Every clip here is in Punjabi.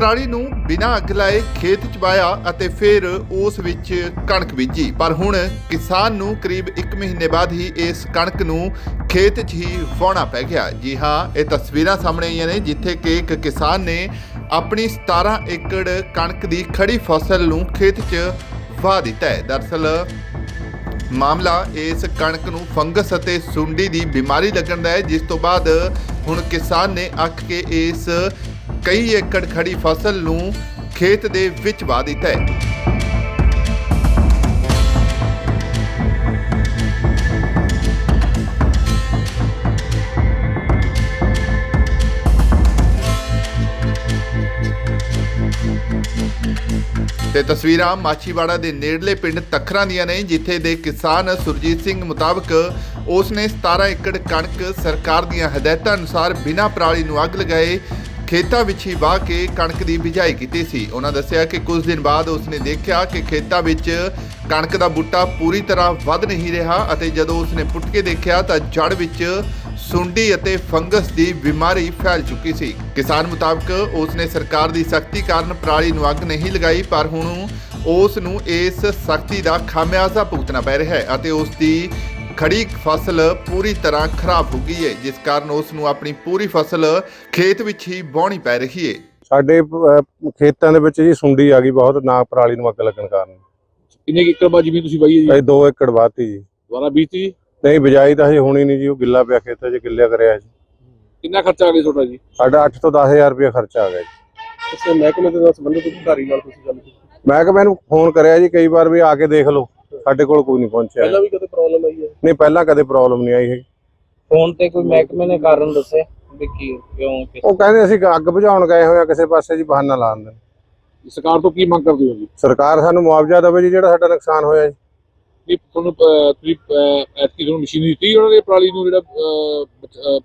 ਪਰਾਲੀ ਨੂੰ ਬਿਨਾਂ ਅੱਗ ਲਾਏ ਖੇਤ ਚ ਵਾਇਆ ਅਤੇ ਫਿਰ ਉਸ ਵਿੱਚ ਕਣਕ ਬੀਜੀ। ਪਰ ਹੁਣ ਕਿਸਾਨ ਨੂੰ ਕਰੀਬ 1 ਮਹੀਨੇ ਬਾਅਦ ਹੀ ਇਸ ਕਣਕ ਨੂੰ ਖੇਤ 'ਚ ਹੀ ਵਾਹੁਣਾ ਪੈ ਗਿਆ। ਜੀ ਹਾਂ, ਇਹ ਤਸਵੀਰਾਂ ਸਾਹਮਣੇ ਆਈਆਂ ਨੇ, ਜਿੱਥੇ ਕਿ ਇੱਕ ਕਿਸਾਨ ਨੇ ਆਪਣੀ 17 ਏਕੜ ਕਣਕ ਦੀ ਖੜੀ ਫਸਲ ਨੂੰ ਖੇਤ 'ਚ ਵਾਹ ਦਿੱਤਾ ਹੈ। ਦਰਅਸਲ ਮਾਮਲਾ ਇਸ ਕਣਕ ਨੂੰ ਫੰਗਸ ਅਤੇ ਸੁੰਡੀ ਦੀ ਬਿਮਾਰੀ ਲੱਗਣ ਦਾ ਹੈ, ਜਿਸ ਤੋਂ ਬਾਅਦ ਹੁਣ ਕਿਸਾਨ ਨੇ ਅੱਕ ਕੇ ਇਸ ਕਈ ਏਕੜ ਖੜੀ ਫਸਲ ਨੂੰ ਖੇਤ ਦੇ ਵਿੱਚ ਵਾ ਦਿੱਤਾ ਹੈ। ਤੇ ਤਸਵੀਰਾਂ ਮਾਛੀਵਾੜਾ ਦੇ ਨੇੜਲੇ ਪਿੰਡ ਤਖਰਾਂ ਦੀਆਂ ਨੇ, ਜਿੱਥੇ ਦੇ ਕਿਸਾਨ ਸੁਰਜੀਤ ਸਿੰਘ ਮੁਤਾਬਕ ਉਸ ਨੇ 17 ਏਕੜ ਕਣਕ ਸਰਕਾਰ ਦੀਆਂ ਹਦਾਇਤਾਂ ਅਨੁਸਾਰ ਬਿਨਾਂ ਪਰਾਲੀ ਨੂੰ ਅੱਗ ਲਗਾਏ ਖੇਤਾਂ ਵਿੱਚ ਹੀ ਵਾਹ ਕੇ ਕਣਕ ਦੀ ਬਿਜਾਈ ਕੀਤੀ ਸੀ। ਉਹਨਾਂ ਦੱਸਿਆ ਕਿ ਕੁਝ ਦਿਨ ਬਾਅਦ ਉਸਨੇ ਦੇਖਿਆ ਕਿ ਖੇਤਾਂ ਵਿੱਚ ਕਣਕ ਦਾ ਬੂਟਾ ਪੂਰੀ ਤਰ੍ਹਾਂ ਵੱਧ ਨਹੀਂ ਰਿਹਾ ਅਤੇ ਜਦੋਂ ਉਸਨੇ ਪੁੱਟ ਕੇ ਦੇਖਿਆ ਤਾਂ ਜੜ ਵਿੱਚ ਸੁੰਡੀ ਅਤੇ ਫੰਗਸ ਦੀ ਬਿਮਾਰੀ ਫੈਲ ਚੁੱਕੀ ਸੀ। ਕਿਸਾਨ ਮੁਤਾਬਕ ਉਸਨੇ ਸਰਕਾਰ ਦੀ ਸਖਤੀ ਕਾਰਨ ਪਰਾਲੀ ਨੂੰ ਅੱਗ ਨਹੀਂ ਲਗਾਈ, ਪਰ ਹੁਣ ਉਸ ਨੂੰ ਇਸ ਸਖਤੀ ਦਾ ਖਾਮਿਆਜ਼ਾ ਭੁਗਤਣਾ ਪੈ ਰਿਹਾ ਹੈ ਅਤੇ ਉਸ ਦੀ ਖੜੀ ਫਸਲ ਪੂਰੀ ਤਰ੍ਹਾਂ ਖਰਾਬ ਹੋ ਗਈ ਹੈ ਜਿਸ ਕਾਰਨ ਉਸ ਨੂੰ ਆਪਣੀ ਪੂਰੀ ਫਸਲ ਖੇਤ ਵਿੱਚ ਹੀ ਵਾਹੁਣੀ ਪੈ ਰਹੀ ਹੈ। ਸਾਡੇ ਅਹ, ਖੇਤਾਂ ਦੇ ਵਿੱਚ ਜੀ ਸੁੰਡੀ ਆ ਗਈ ਬਹੁਤ ਨਾ ਪਰਾਲੀ ਨੂੰ ਅੱਗ ਲੱਗਣ ਕਾਰਨ। ਕਿੰਨੇ ਕੁ ਏਕੜ ਬਾਅਦ ਜ਼ਮੀਨ ਤੁਸੀਂ ਵਾਈ ਹੈ ਜੀ? ਅਸੀਂ 2 ਏਕੜ ਵਾਤੀ ਜੀ। ਦੁਬਾਰਾ ਬੀਜਤੀ? ਜੀ ਨਹੀਂ ਬਿਜਾਈ ਤਾਂ ਹਜੇ ਹੋਣੀ ਨਹੀਂ ਜੀ ਉਹ ਗਿੱਲਾ ਪਿਆ ਖੇਤਾਂ 'ਚ ਗਿੱਲਿਆ ਕਰਿਆ ਜੀ। ਕਿੰਨਾ ਖਰਚਾ ਆ ਗਿਆ ਤੁਹਾਡਾ ਜੀ? ਸਾਡਾ 8 ਤੋਂ 10000 ਰੁਪਏ ਖਰਚਾ ਆ ਗਿਆ ਜੀ। ਇਸ ਮਹਿਕਮੇ ਦੇ ਨਾਲ ਸੰਬੰਧਿਤ ਅਧਿਕਾਰੀ ਨਾਲ ਤੁਸੀਂ ਗੱਲ ਕੀਤੀ। ਮੈਂ ਕਿਹਾ ਮੈਨੂੰ ਫੋਨ ਕਰਿਆ ਜੀ ਕਈ ਵਾਰ ਵੀ ਆ ਕੇ ਦੇਖ ਲਓ। ਸਾਡੇ ਕੋਲ ਕੋਈ ਨਹੀਂ ਪਹੁੰਚਿਆ। ਪਹਿਲਾਂ ਵੀ ਕਦੇ ਪ੍ਰੋਬਲਮ ਆਈ ਹੈ? ਨਹੀਂ ਪਹਿਲਾਂ ਕਦੇ ਪ੍ਰੋਬਲਮ ਨਹੀਂ ਆਈ ਹੈਗੀ। ਫੋਨ ਤੇ ਕੋਈ ਮਹਿਕਮੇ ਨੇ ਕਾਰਨ ਦੱਸਿਆ ਵੀ ਕੀ ਕਿਉਂ ਕਿਸ ਉਹ ਕਹਿੰਦੇ ਅਸੀਂ ਅੱਗ ਬੁਝਾਉਣ ਗਏ ਹੋਏ ਆ ਕਿਸੇ ਪਾਸੇ ਜੀ ਬਹਾਨਾ ਲਾਉਣ ਦੇ ਸਰਕਾਰ ਤੋਂ ਕੀ ਮੰਗ ਕਰਦੇ ਹੋ ਜੀ? ਸਰਕਾਰ ਸਾਨੂੰ ਮੁਆਵਜ਼ਾ ਦੇਵੇ ਜੀ ਜਿਹੜਾ ਸਾਡਾ ਨੁਕਸਾਨ ਹੋਇਆ ਜੀ। ਕੀ ਤੁਹਾਨੂੰ ਤੁਸੀਂ ਐਤਕੀ ਤੁਹਾਨੂੰ ਮਸ਼ੀਨ ਦਿੱਤੀ ਉਹਨਾਂ ਨੇ ਪਰਾਲੀ ਨੂੰ ਜਿਹੜਾ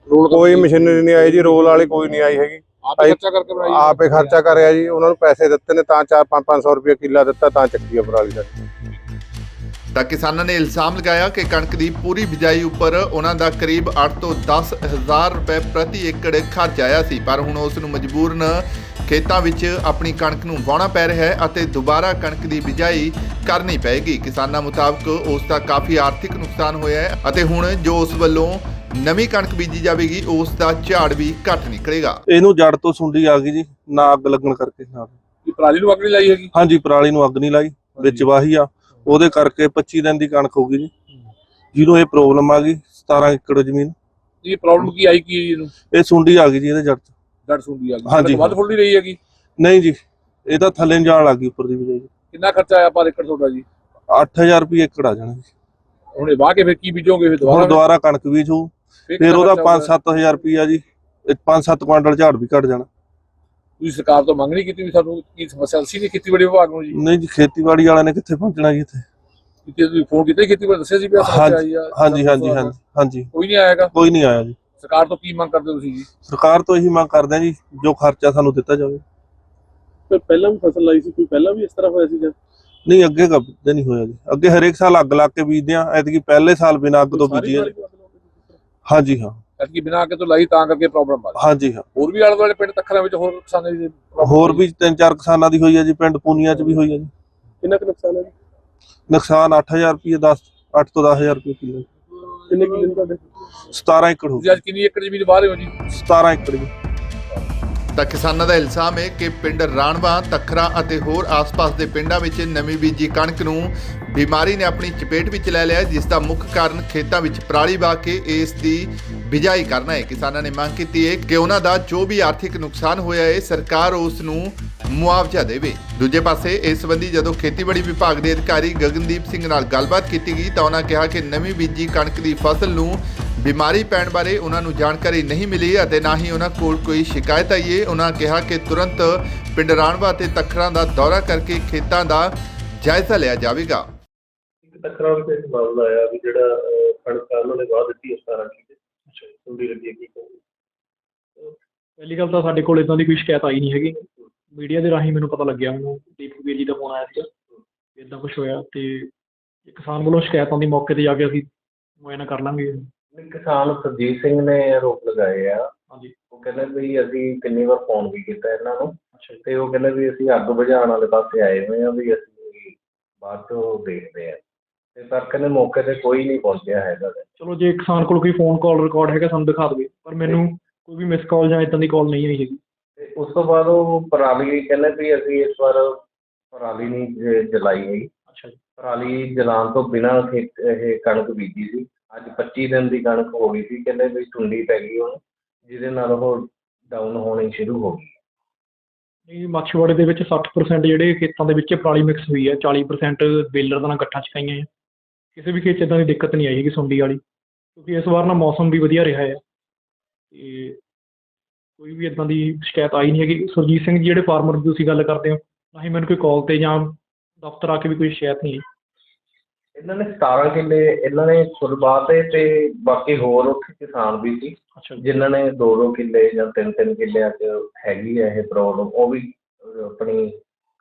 ਰੋਲ ਕੋਈ ਮਸ਼ੀਨਰੀ ਨਹੀਂ ਆਈ ਜੀ ਰੋਲ ਵਾਲੀ ਕੋਈ ਨਹੀਂ ਆਈ ਹੈਗੀ। ਆਪ ਖਰਚਾ ਕਰਕੇ ਬਣਾਈ ਆਪੇ ਖਰਚਾ ਕਰਿਆ ਜੀ ਉਹਨਾਂ ਨੂੰ ਪੈਸੇ ਦਿੱਤੇ ਨੇ ਤਾਂ 4-500 ਰੁਪਏ ਕਿੱਲਾ ਦਿੱਤਾ ਤਾਂ ਚੱਕੀ ਆ ਪਰਾਲੀ ਸਾਡੀ ਤਾਂ ਕਿਸਾਨਾਂ ਨੇ ਇਲਜ਼ਾਮ ਲਗਾਇਆ ਕਿ ਕਣਕ ਦੀ ਪੂਰੀ ਬਿਜਾਈ ਉੱਪਰ ਉਹਨਾਂ ਦਾ ਕਰੀਬ 8 ਤੋਂ 10 ਹਜ਼ਾਰ ਰੁਪਏ ਪ੍ਰਤੀ ਏਕੜ ਖਰਚ ਆਇਆ ਸੀ। ਪਰ ਹੁਣ ਉਸ ਨੂੰ ਮਜਬੂਰਨ ਖੇਤਾਂ ਵਿੱਚ ਆਪਣੀ ਕਣਕ ਨੂੰ ਵਾਹੁਣਾ ਪੈ ਰਿਹਾ ਹੈ ਅਤੇ ਦੁਬਾਰਾ ਕਣਕ ਦੀ ਬਿਜਾਈ ਕਰਨੀ ਪਏਗੀ। ਕਿਸਾਨਾਂ ਮੁਤਾਬਕ ਉਸ ਦਾ ਕਾਫੀ ਆਰਥਿਕ ਨੁਕਸਾਨ ਹੋਇਆ ਹੈ ਅਤੇ ਹੁਣ ਜੋ ਉਸ ਵੱਲੋਂ ਨਵੀਂ ਕਣਕ ਬੀਜੀ ਜਾਵੇਗੀ ਉਸ ਦਾ ਝਾੜ ਵੀ ਘੱਟ ਨਿਕਲੇਗਾ। ਇਹਨੂੰ ਜੜ ਤੋਂ ਸੁੰਡੀ ਆ ਗਈ ਜੀ ਨਾ ਅੱਗ ਲੱਗਣ ਕਰਕੇ। ਇਹ ਪਰਾਲੀ ਨੂੰ ਅੱਗ ਨਹੀਂ ਲਾਈ ਹੈਗੀ? ਹਾਂਜੀ ਪਰਾਲੀ ਨੂੰ ਅੱਗ ਨਹੀਂ ਲਾਈ ਵਿੱਚ ਵਾਹੀ ਆ। ਉਹਦੇ ਕਰਕੇ 25 ਦਿਨ ਦੀ ਕਣਕ ਹੋ ਗਈ ਜੀ। ਜਿਹਨੂੰ ਇਹ ਪ੍ਰੋਬਲਮ ਆ ਗਈ 17 ਏਕੜ ਜ਼ਮੀਨ। ਇਹ ਪ੍ਰੋਬਲਮ ਕੀ ਆਈ ਕੀ ਇਹਨੂੰ? ਇਹ ਸੁੰਡੀ ਆ ਗਈ ਜੀ ਇਹਦੇ ਜੜ 'ਚ। ਡੜ ਸੁੰਡੀ ਆ ਗਈ। ਹਾਂਜੀ। ਵੱਧ ਫੁੱਲ ਨਹੀਂ ਰਹੀ ਹੈਗੀ? ਨਹੀਂ ਜੀ ਇਹ ਤਾਂ ਥੱਲੇ ਨੂੰ ਜਾਣ ਲੱਗ ਗਈ ਉੱਪਰ ਦੀ ਬਜਾਈ। ਕਿੰਨਾ ਖਰਚਾ ਆਇਆ ਪਰ ਏਕੜ ਤੁਹਾਡਾ ਜੀ? 8000 ਰੁਪਏ ਏਕੜ ਆ ਜਾਣਾ ਜੀ। ਹੁਣ ਇਹ ਵਾਹ ਕੇ ਫਿਰ ਕੀ ਬੀਜੋਗੇ ਫਿਰ ਹੁਣ ਦੁਬਾਰਾ ਦੁਬਾਰਾ ਕਣਕ ਬੀਜ ਫਿਰ ਉਹਦਾ ਖਰਚਾ ਹੋਊਗਾ? 5-7000 ਰੁਪਿਆ ਜੀ 5-7 ਕੁਆਂਟਲ ਝਾੜ ਵੀ ਘਟ ਜਾਣਾ। ਤੁਸੀਂ ਸਰਕਾਰ ਤੋਂ ਮੰਗ ਨਹੀਂ ਕੀਤੀ ਵੀ ਸਾਨੂੰ ਕੀ ਸਮੱਸਿਆ ਸੀ ਨਹੀਂ ਖੇਤੀਬਾੜੀ ਵਿਭਾਗ ਨੂੰ ਜੀ। ਨਹੀਂ ਜੀ ਖੇਤੀਬਾੜੀ ਵਾਲਿਆਂ ਨੇ ਕਿੱਥੇ ਪਹੁੰਚਣਾ ਜੀ ਇੱਥੇ? ਕਿਤੇ ਤੁਸੀਂ ਫੋਨ ਕੀਤਾ ਖੇਤੀਬਾੜੀ ਦੱਸਿਆ ਸੀ ਵੀ ਸਮੱਸਿਆ ਆਈ ਆ ਹਾਂਜੀ ਹਾਂਜੀ ਹਾਂਜੀ ਹਾਂਜੀ। ਕੋਈ ਨਹੀਂ ਆਏਗਾ ਕੋਈ ਨਹੀਂ ਆਇਆ ਜੀ। ਸਰਕਾਰ ਤੋਂ ਕੀ ਮੰਗ ਕਰਦੇ ਤੁਸੀਂ ਜੀ? ਸਰਕਾਰ ਤੋਂ ਇਹੀ ਮੰਗ ਕਰਦੇ ਆ ਜੀ ਜੋ ਖਰਚਾ ਸਾਨੂੰ ਦਿੱਤਾ ਜਾਵੇ। ਤੇ ਪਹਿਲਾਂ ਵੀ ਫਸਲ ਲਾਈ ਸੀ ਕੋਈ ਪਹਿਲਾਂ ਵੀ ਇਸ ਤਰ੍ਹਾਂ ਹੋਇਆ ਸੀ ਜਾਂ ਨਹੀਂ ਅੱਗੇ ਕਦੇ ਨਹੀਂ ਹੋਇਆ ਜੀ। ਅੱਗੇ ਹਰੇਕ ਸਾਲ ਅੱਗ ਲਾ ਕੇ ਬੀਜਦੇ ਆ ਐਤਕੀ ਪਹਿਲੇ ਸਾਲ ਬਿਨਾਂ ਅੱਗ ਤੋਂ ਬੀਜੀ ਹਾਂਜੀ ਹਾਂ। ਐਤਕੀ ਬਿਨਾਂ ਅੱਗੇ ਤੋਂ ਲਾਈ ਤਾਂ ਕਰਕੇ ਪ੍ਰੋਬਲਮ ਆ ਗਈ। ਹਾਂਜੀ ਹਾਂ। ਹੋਰ ਵੀ ਆਲੇ ਦੁਆਲੇ ਪਿੰਡ ਤੱਖਰਾਂ ਵਿੱਚ ਹੋਰ ਕਿਸਾਨਾਂ ਦੀ problem ਹੋਰ? ਵੀ ਤਿੰਨ ਚਾਰ ਕਿਸਾਨਾਂ ਦੀ ਹੋਈ ਆ ਜੀ ਪਿੰਡ ਪੂਨੀਆਂ 'ਚ ਵੀ ਹੋਈ ਆ ਜੀ। ਕਿੰਨਾ ਕੁ ਨੁਕਸਾਨ ਹੈ ਜੀ? ਨੁਕਸਾਨ 8000 ਰੁਪਏ 10 8 ਤੋਂ 10000 ਰੁਪਏ ਕਿਲੋ। ਕਿੰਨੇ ਕਿੱਲੇ ਤੁਹਾਡੇ? 17 ਏਕੜ ਹੋ ਤੁਸੀਂ ਅੱਜ ਕਿੰਨੀ ਏਕੜ ਜ਼ਮੀਨ ਬਾਹਰ ਹੋ ਜੀ? 17 ਏਕੜ ਜੀ। ਤਾਂ ਕਿਸਾਨਾਂ ਦਾ ਇਲਜ਼ਾਮ ਹੈ ਕਿ ਪਿੰਡ ਰਾਣਵਾ ਤਖਰਾ ਅਤੇ ਹੋਰ ਆਸ-ਪਾਸ ਦੇ ਪਿੰਡਾਂ ਵਿੱਚ ਨਵੀਂ ਬੀਜੀ ਕਣਕ ਨੂੰ ਬਿਮਾਰੀ ਨੇ ਆਪਣੀ ਚਪੇਟ ਵਿੱਚ ਲੈ ਲਿਆ ਹੈ, ਜਿਸ ਦਾ ਮੁੱਖ ਕਾਰਨ ਖੇਤਾਂ ਵਿੱਚ ਪਰਾਲੀ ਵਾ ਕੇ ਇਸ ਦੀ ਬਿਜਾਈ ਕਰਨਾ ਹੈ। ਕਿਸਾਨਾਂ ਨੇ ਮੰਗ ਕੀਤੀ ਹੈ ਕਿ ਉਹਨਾਂ ਦਾ ਜੋ ਵੀ ਆਰਥਿਕ ਨੁਕਸਾਨ ਹੋਇਆ ਹੈ ਸਰਕਾਰ ਉਸ ਨੂੰ ਮੁਆਵਜ਼ਾ ਦੇਵੇ। ਦੂਜੇ ਪਾਸੇ ਇਸ ਸੰਬੰਧੀ ਜਦੋਂ ਖੇਤੀਬਾੜੀ ਵਿਭਾਗ ਦੇ ਅਧਿਕਾਰੀ ਗਗਨਦੀਪ ਸਿੰਘ ਨਾਲ ਗੱਲਬਾਤ ਕੀਤੀ ਗਈ ਤਾਂ ਉਹਨਾਂ ਕਿਹਾ ਕਿ ਨਵੀਂ ਬੀਜੀ ਕਣਕ ਦੀ ਫਸਲ ਨੂੰ ਬਿਮਾਰੀ ਪੈਣ ਬਾਰੇ ਉਹਨਾਂ ਨੂੰ ਜਾਣਕਾਰੀ ਨਹੀਂ ਮਿਲੀ ਅਤੇ ਨਾ ਹੀ ਉਹਨਾਂ ਕੋਲ ਕੋਈ ਸ਼ਿਕਾਇਤ ਆਈ ਹੈ। ਉਹਨਾਂ ਕਿਹਾ ਕਿ ਤੁਰੰਤ ਪਿੰਡ ਰਾਣਵਾ ਤੇ ਤਖਰਾਂ ਦਾ ਦੌਰਾ ਕਰਕੇ ਖੇਤਾਂ ਦਾ ਜਾਇਜ਼ਾ ਲਿਆ ਜਾਵੇਗਾ। ਇੱਕ ਵਿੱਚ ਇੱਕ ਮਾਮਲਾ ਆਇਆ ਵੀ ਜਿਹੜਾ ਅਹ, ਉਹਨਾਂ ਨੇ ਵਾਹ ਦਿੱਤੀ 17 ਕਿੱਲੇ। ਸੁੰਡੀ ਲੱਗੀ ਹੈ ਕੀ ਕਹੋਗੇ ਪਹਿਲੀ ਗੱਲ ਤਾਂ ਸਾਡੇ ਕੋਲ ਇਦਾਂ ਦੀ ਕੋਈ ਸ਼ਿਕਾਇਤ ਆਈ ਨਹੀਂ ਹੈਗੀ। ਮੀਡੀਆ ਦੇ ਰਾਹੀਂ ਮੈਨੂੰ ਪਤਾ ਲੱਗਿਆ ਮੈਨੂੰ ਦੀਪਕ ਵੀਰ ਜੀ ਦਾ ਫੋਨ ਆਇਆ ਸੀਗਾ। ਇਦਾਂ ਕੁਝ ਹੋਇਆ ਤੇ ਇਹ ਕਿਸਾਨ ਵੱਲੋਂ ਸ਼ਿਕਾਇਤ ਆਉਂਦੀ ਮੌਕੇ ਤੇ ਜਾ ਕੇ ਅਸੀਂ ਮੁਆਇਨਾ ਕਰ ਲਾਂਗੇ। ਨਹੀਂ, ਕਿਸਾਨ ਸਰਜੀਤ ਸਿੰਘ ਨੇ ਆਰੋਪ ਲਗਾਏ ਆ। ਹਾਂਜੀ। ਉਹ ਕਹਿੰਦੇ ਵੀ ਅਸੀਂ ਕਿੰਨੀ ਵਾਰ ਫੋਨ ਵੀ ਕੀਤਾ ਇਹਨਾਂ ਨੂੰ। ਅੱਛਾ ਤੇ ਉਹ ਕਹਿੰਦੇ ਵੀ ਅਸੀਂ ਅੱਗ ਬੁਝਾਉਣ ਵਾਲੇ ਪਾਸੇ ਆਏ ਹੋਏ ਆ ਵੀ ਅਸੀਂ ਬਾਅਦ ਚੋਂ ਦੇਖਦੇ ਆ। ਤੇ ਪਰ ਕਹਿੰਦੇ ਮੌਕੇ ਤੇ ਕੋਈ ਨਹੀਂ ਪਹੁੰਚਿਆ ਹੈਗਾ ਗਾ। ਚਲੋ ਜੇ ਕਿਸਾਨ ਕੋਲ ਕੋਈ ਫੋਨ ਕਾਲ ਰਿਕਾਰਡ ਹੈਗਾ ਸਾਨੂੰ ਦਿਖਾ ਦੇਵੇ ਪਰ ਮੈਨੂੰ ਕੋਈ ਵੀ ਮਿਸ ਕਾਲ ਜਾਂ ਇਦਾਂ ਦੀ ਕਾਲ ਨਹੀਂ ਆਈ ਹੈਗੀ। ਤੇ ਉਸ ਤੋਂ ਬਾਅਦ ਉਹ ਪਰਾਲੀ ਕਹਿੰਦੇ ਵੀ ਅਸੀਂ ਇਸ ਵਾਰ ਪਰਾਲੀ ਨਹੀਂ ਜ- ਜਲਾਈ ਹੈਗੀ। ਅੱਛਾ ਜੀ। ਪਰਾਲੀ ਜਲਾਉਣ ਤੋਂ ਬਿਨਾਂ ਖੇਤ ਇਹ ਕਣਕ ਬੀਜੀ ਸੀ। ਅੱਜ 25 ਦਿਨ ਦੀ ਕਣਕ ਹੋ ਗਈ ਸੀ ਕਹਿੰਦੇ ਵੀ ਟੁੰਡੀ ਪੈ ਗਈ ਹੁਣ ਜਿਹਦੇ ਨਾਲ ਉਹ ਡਾਊਨ ਹੋਣੀ ਸ਼ੁਰੂ ਹੋ ਗਈ। ਨਹੀਂ ਮਾਛੀਵਾੜੇ ਦੇ ਵਿੱਚ 60% ਜਿਹੜੇ ਖੇਤਾਂ ਦੇ ਵਿੱਚ ਪਰਾਲੀ ਮਿਕਸ ਹੋਈ ਹੈ 40% ਬੇਲਰ ਦਾ ਨਾਲ ਗੱਠਾਂ ਚਕਾਈਆਂ ਹੈ ਕਿਸੇ ਵੀ ਖੇਤ 'ਚ ਇਦਾਂ ਦੀ ਦਿੱਕਤ ਨਹੀਂ ਆਈ ਹੈਗੀ ਸੁੰਡੀ ਵਾਲੀ ਕਿਉਂਕਿ ਇਸ ਵਾਰ ਨਾ ਮੌਸਮ ਵੀ ਵਧੀਆ ਰਿਹਾ ਹੈ। ਤੇ ਕੋਈ ਵੀ ਇਦਾਂ ਦੀ ਸ਼ਿਕਾਇਤ ਆਈ ਨਹੀਂ ਹੈਗੀ। ਸੁਰਜੀਤ ਸਿੰਘ ਜੀ ਜਿਹੜੇ ਫਾਰਮਰ ਦੀ ਤੁਸੀਂ ਗੱਲ ਕਰਦੇ ਹੋ ਨਾ ਹੀ ਮੈਨੂੰ ਕੋਈ ਕਾਲ ਤੇ ਜਾਂ ਦਫ਼ਤਰ ਆ ਕੇ ਵੀ ਕੋਈ ਸ਼ਿਕਾਇਤ ਨਹੀਂ ਆਈ। ਇਹਨਾਂ ਨੇ 17 ਕਿੱਲੇ ਇਹਨਾਂ ਨੇ ਖੁਰਬਾਤੇ ਤੇ ਬਾਕੀ ਹੋਰ ਉੱਥੇ ਕਿਸਾਨ ਵੀ ਸੀ ਅੱਛਾ ਜੀ। ਜਿਨ੍ਹਾਂ ਨੇ ਦੋ ਦੋ ਕਿੱਲੇ ਜਾਂ ਤਿੰਨ ਤਿੰਨ ਕਿੱਲਿਆਂ 'ਚ ਹੈਗੀ ਹੈ ਇਹ ਪ੍ਰੋਬਲਮ ਉਹ ਵੀ ਅਹ, ਆਪਣੀ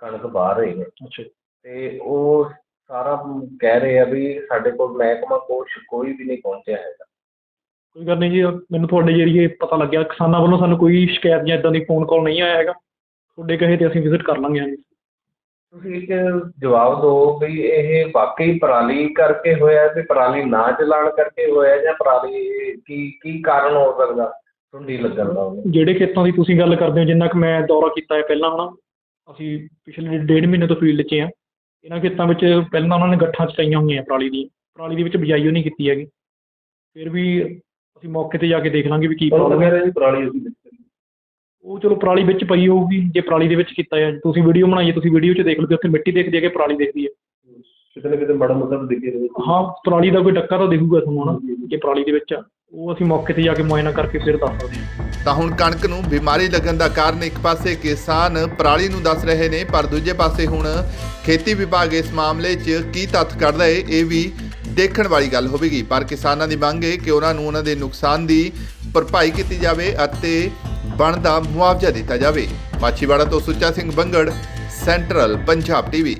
ਕਣਕ ਬਾਹਰ ਰਹੇ ਨੇ ਅੱਛਾ ਜੀ। ਤੇ ਉਹ ਸਾਰਾ ਕਹਿ ਰਹੇ ਆ ਵੀ ਸਾਡੇ ਕੋਲ ਮਹਿਕਮਾ ਕੁਛ ਕੋਈ ਵੀ ਨਹੀਂ ਪਹੁੰਚਿਆ ਹੈਗਾ। ਕੋਈ ਗੱਲ ਨਹੀਂ ਜੀ ਮੈਨੂੰ ਤੁਹਾਡੇ ਜਰੀਏ ਪਤਾ ਲੱਗਿਆ ਕਿਸਾਨਾਂ ਵੱਲੋਂ ਸਾਨੂੰ ਕੋਈ ਸ਼ਿਕਾਇਤ ਜਾਂ ਇਦਾਂ ਦੀ ਫੋਨ ਕਾਲ ਨਹੀਂ ਆਇਆ ਹੈਗਾ। ਤੁਹਾਡੇ ਕਹੇ ਤੇ ਅਸੀਂ ਵਿਜ਼ਿਟ ਕਰ ਲਾਂਗੇ ਹਾਂਜੀ। ਤੁਸੀਂ ਇੱਕ ਜਵਾਬ ਦਿਓ ਵੀ ਇਹ ਵਾਕਈ ਪਰਾਲੀ ਕਰਕੇ ਹੋਇਆ ਕਿ ਪਰਾਲੀ ਨਾ ਚਲਾਣ ਕਰਕੇ ਹੋਇਆ ਜਾਂ ਪਰਾਲੀ ਕੀ ਕੀ ਕਾਰਨ ਹੋ ਸਕਦਾ? ਸੁੰਡੀ ਲੱਗਣ ਦਾ ਜਿਹੜੇ ਖੇਤਾਂ ਦੀ ਤੁਸੀਂ ਗੱਲ ਕਰਦੇ ਹੋ ਜਿੰਨਾ ਕਿ ਮੈਂ ਦੌਰਾ ਕੀਤਾ ਹੈ ਪਹਿਲਾਂ ਹਨਾ ਅਸੀਂ ਪਿਛਲੇ ਡੇਢ ਮਹੀਨੇ ਤੋਂ ਫੀਲਡ 'ਚ ਆ ਇਹਨਾਂ ਖੇਤਾਂ ਵਿੱਚ ਪਹਿਲਾਂ ਉਹਨਾਂ ਨੇ ਗੱਠਾਂ ਚਕਾਈਆਂ ਹੋਈਆਂ ਪਰਾਲੀ ਦੀ ਪਰਾਲੀ ਦੇ ਵਿੱਚ ਬਿਜਾਈ ਨਹੀਂ ਕੀਤੀ ਹੈਗੀ। ਫਿਰ ਵੀ ਅਸੀਂ ਮੌਕੇ ਤੇ ਜਾ ਕੇ ਦੇਖ ਲਾਂਗੇ ਵੀ ਕੀ ਪ੍ਰੋਬਲਮ ਹੈ। ਪਰਾਲੀ ਅਸੀਂ ਉਹ ਚਲੋ ਪਰਾਲੀ ਵਿੱਚ ਪਈ ਹੋਊਗੀ ਜੇ ਪਰਾਲੀ ਦੇ ਵਿੱਚ ਕੀਤਾ ਹੈ। ਤੁਸੀਂ ਵੀਡੀਓ ਬਣਾਈ ਹੈ ਤੁਸੀਂ ਵੀਡੀਓ 'ਚ ਦੇਖ ਲਓ ਕਿ ਉੱਥੇ ਮਿੱਟੀ ਦਿਖਦੀ ਹੈ ਕਿ ਪਰਾਲੀ ਦਿਖਦੀ ਹੈ। ਕਿਤੇ ਨਾ ਕਿਤੇ ਮਾੜਾ ਮੋਟਾ ਤਾਂ ਦਿਖੇ ਰਹੇ। ਹਾਂ ਪਰਾਲੀ ਦਾ ਕੋਈ ਡੱਕਾ ਤਾਂ ਦਿਖੂਗਾ ਤੁਹਾਨੂੰ ਹਨਾ ਜੇ ਪਰਾਲੀ ਦੇ ਵਿੱਚ ਆ। ਉਹ ਅਸੀਂ ਮੌਕੇ ਤੇ ਜਾ ਕੇ ਮੁਆਇਨਾ ਕਰਕੇ ਫਿਰ ਦੱਸ ਸਕਦੇ ਹਾਂ। ਤਾਂ ਹੁਣ ਕਣਕ ਨੂੰ ਬਿਮਾਰੀ ਲੱਗਣ ਦਾ ਕਾਰਨ ਇੱਕ ਪਾਸੇ ਕਿਸਾਨ ਪਰਾਲੀ ਨੂੰ ਦੱਸ ਰਹੇ ਨੇ, ਪਰ ਦੂਜੇ ਪਾਸੇ ਹੁਣ ਖੇਤੀ ਵਿਭਾਗ ਇਸ ਮਾਮਲੇ 'ਚ ਕੀ ਤੱਥ ਕੱਢਦਾ ਏ ਇਹ ਵੀ ਦੇਖਣ ਵਾਲੀ ਗੱਲ ਹੋਵੇਗੀ। ਪਰ ਕਿਸਾਨਾਂ ਦੀ ਮੰਗ ਹੈ ਕਿ ਉਹਨਾਂ ਨੂੰ ਉਹਨਾਂ ਦੇ ਨੁਕਸਾਨ ਦੀ ਭਰਪਾਈ ਕੀਤੀ ਜਾਵੇ ਅਤੇ ਬਣਦਾ ਮੁਆਵਜ਼ਾ ਦਿੱਤਾ ਜਾਵੇ। ਮਾਛੀਵਾੜਾ ਤੋਂ ਸੁੱਚਾ ਸਿੰਘ ਬੰਗੜ, ਸੈਂਟਰਲ ਪੰਜਾਬ ਟੀਵੀ।